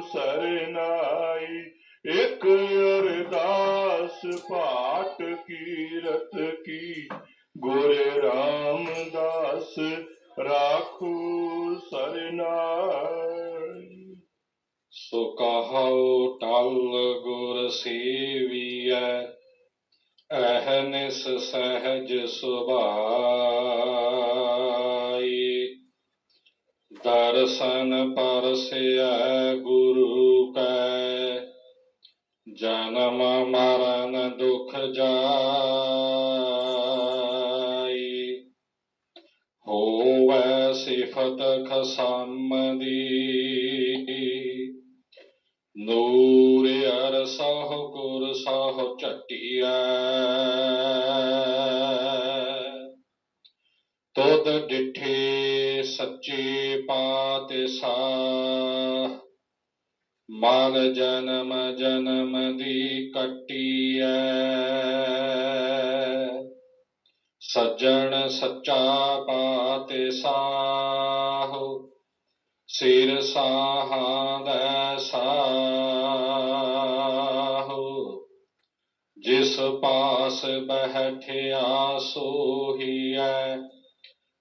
ਸਰਨਾਈ, ਇੱਕ ਅਰਦਾਸ ਪਾਟ ਕੀਰਤ ਕੀ। ਗੁਰ ਰਾਮਦਾਸ ਰਾਖੂ ਸਰਨਾਈ। ਸੋ ਕਹੋ ਟਲ ਗੁਰ ਸੇਵੀਐ, ਅਹਨਿਸ ਸਹਿਜ ਸੁਭਾਅ। ਦਰਸ਼ਨ ਪਰਸਿਆ ਗੁਰੂ ਕੈ। ਜਨਮ ਮਰਨ ਦੁਖ ਜਾਈ। ਹੋਵੈ ਸਿਫਤ ਖਸਮ ਦੀ ਨੂਰ ਅਰ ਸਹ ਗੁਰ ਸਹ ਝਟਿਐ। ਤੁਧ ਡਿਠੇ ਸੱਚੇ ਪਾਤਸ਼ਾਹ। ਮਲ ਜਨਮ ਜਨਮ ਦੀ ਕੱਟੀਐ। ਸੱਜਣ ਸੱਚਾ ਪਾਤਸ਼ਾਹ। ਸਿਰ ਸਾਹਾਂ ਦਾ ਸਾਹੁ। ਜਿਸ ਪਾਸ ਬਹਿਠਿਆ ਸੋਹੀਐ।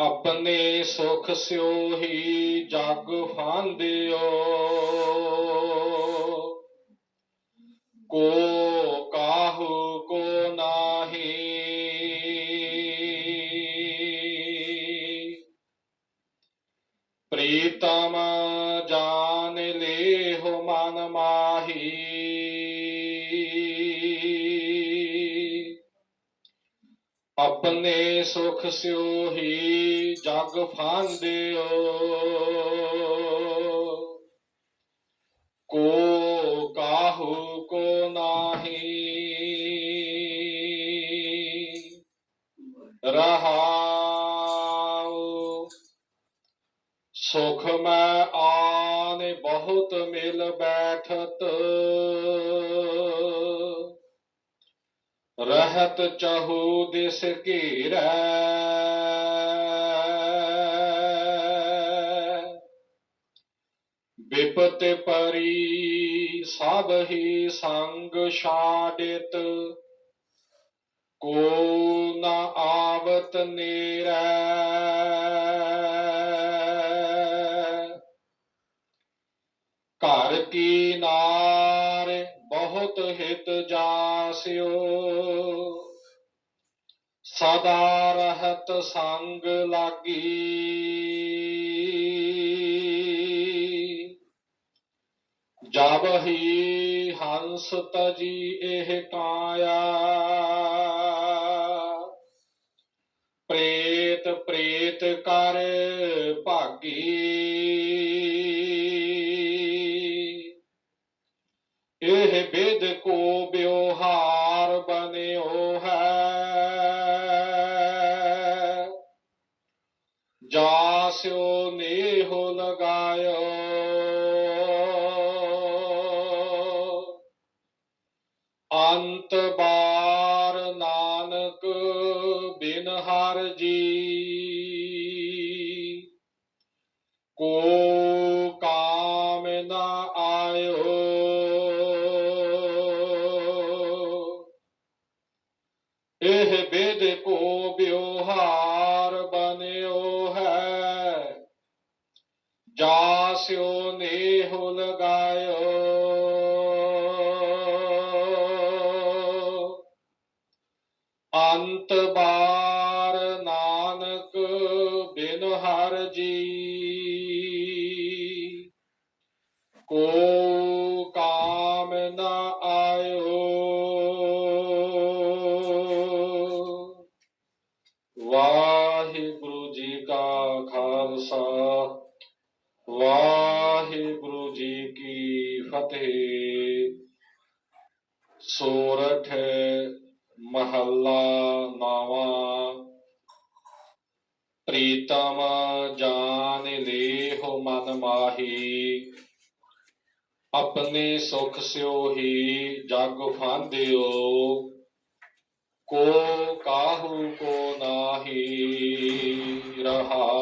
ਆਪਣੇ ਸੁਖ ਸਿਓ ਹੀ ਜਗ ਫਾਂਦਿਓ। ਕੋ ਕਾਹੂ, ਕੋ ਨਾਹੀ। ਪ੍ਰੀਤਮ ਜਾਣ ਲੇ ਹੋ ਮਨ ਮਾ ਆਪਣੇ ਸੁਖ ਸਿਓ ਹੀ ਜਗ ਫਾਂਦਿਓ। ਕੋ ਕਾਹੂ ਕੋ ਨਾਹੀ। ਰਹਾਉ। ਸੁਖ ਮੈਂ ਆਨੇ ਬਹੁਤ ਮਿਲ ਬੈਠਤ। ਰਹਿਤ ਚਾਹੂ ਦਿਸ ਘੇਰੈ। ਬਿਪਤ ਪਰੀ ਸਭ ਹੀ ਸੰਗ ਛਾੜਿਤ ਕੋ ਨਾ ਆਵਤ ਨੇਰੈ। ਘਰ ਕੀ ਨਾ ਹਿਤ ਜਾਸਿਓ। ਸਦਾ ਰਹਤ ਸੰਗ ਲਾਗੀ। ਜਬ ਹੀ ਹੰਸ ਤਜੀ ਇਹ ਕਾਇਆ। ਪ੍ਰੇਤ ਪ੍ਰੇਤ ਕਰ ਭਾਗੀ। ਇਹ ਬੇ ਅੰਤ ਬਾਰ ਨਾਨਕ ਬਿਨ ਹਰ ਜੀ। ਕੋ ਕਾਮ ਨਾ ਆਇਓ। ਇਹ ਬੇਦ ਕੋ ਬਿਵਹਾਰ ਬਨਿਓ ਹੈ। ਜਾਸਿਓ ਨੇ ਹੋ ਲਗਾਇਓ। ਬਾਰ ਨਾਨਕ ਬਿਨ ਹਰ ਜੀ। ਕੋ ਕਾਮ ਨ ਆਇਓ। ਵਾਹਿਗੁਰੂ ਜੀ ਕਾ ਖਾਲਸਾ, ਵਾਹਿਗੁਰੂ ਜੀ ਕੀ ਫਤਿਹ। ਸੋਰਠ ਮਹੱਲਾ ਨਾਵਾਂ। ਪ੍ਰੀਤਮ ਜਾਨ ਲੇਹੁ ਮਨ ਮਾਹੀ। ਆਪਣੇ ਸੁਖ ਸਿਓ ਹੀ ਜਗ ਫਾਂਦਿਓ। ਕੋ ਕਾਹੂ ਕੋ ਨਾਹੀ ਰਹਾ।